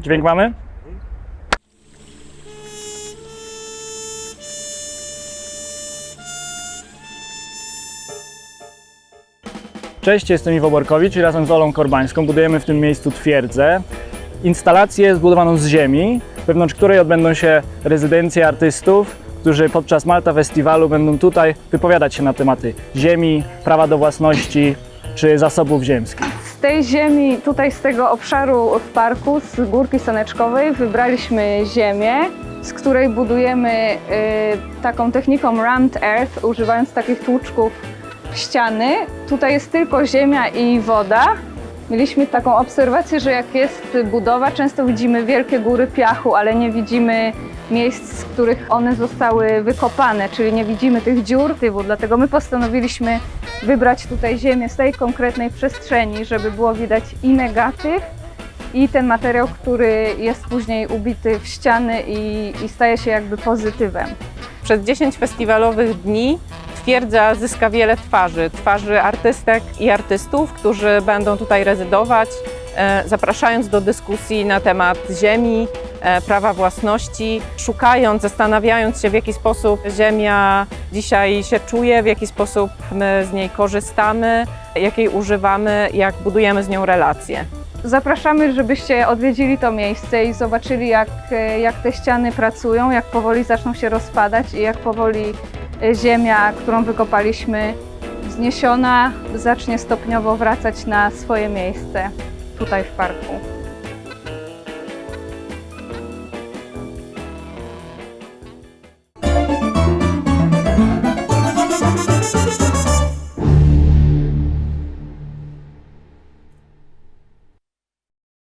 Dźwięk mamy? Cześć, jestem Iwo Borkowicz i razem z Olą Korbańską budujemy w tym miejscu twierdzę. Instalację zbudowaną z ziemi, wewnątrz której odbędą się rezydencje artystów, którzy podczas Malta Festiwalu będą tutaj wypowiadać się na tematy ziemi, prawa do własności czy zasobów ziemskich. Tej ziemi, tutaj z tego obszaru w parku, z Górki Saneczkowej, wybraliśmy ziemię, z której budujemy y, taką techniką rammed earth, używając takich tłuczków ściany. Tutaj jest tylko ziemia i woda. Mieliśmy taką obserwację, że jak jest budowa, często widzimy wielkie góry piachu, ale nie widzimy miejsc, z których one zostały wykopane, czyli nie widzimy tych dziur. tywu. Dlatego my postanowiliśmy wybrać tutaj ziemię z tej konkretnej przestrzeni, żeby było widać i negatyw, i ten materiał, który jest później ubity w ściany i, i staje się jakby pozytywem. Przez 10 festiwalowych dni twierdza zyska wiele twarzy. Twarzy artystek i artystów, którzy będą tutaj rezydować, e, zapraszając do dyskusji na temat ziemi, e, prawa własności, szukając, zastanawiając się, w jaki sposób ziemia dzisiaj się czuje, w jaki sposób my z niej korzystamy, jak jej używamy, jak budujemy z nią relacje. Zapraszamy, żebyście odwiedzili to miejsce i zobaczyli, jak, e, jak te ściany pracują, jak powoli zaczną się rozpadać i jak powoli ziemia, którą wykopaliśmy, zniesiona, zacznie stopniowo wracać na swoje miejsce tutaj w parku.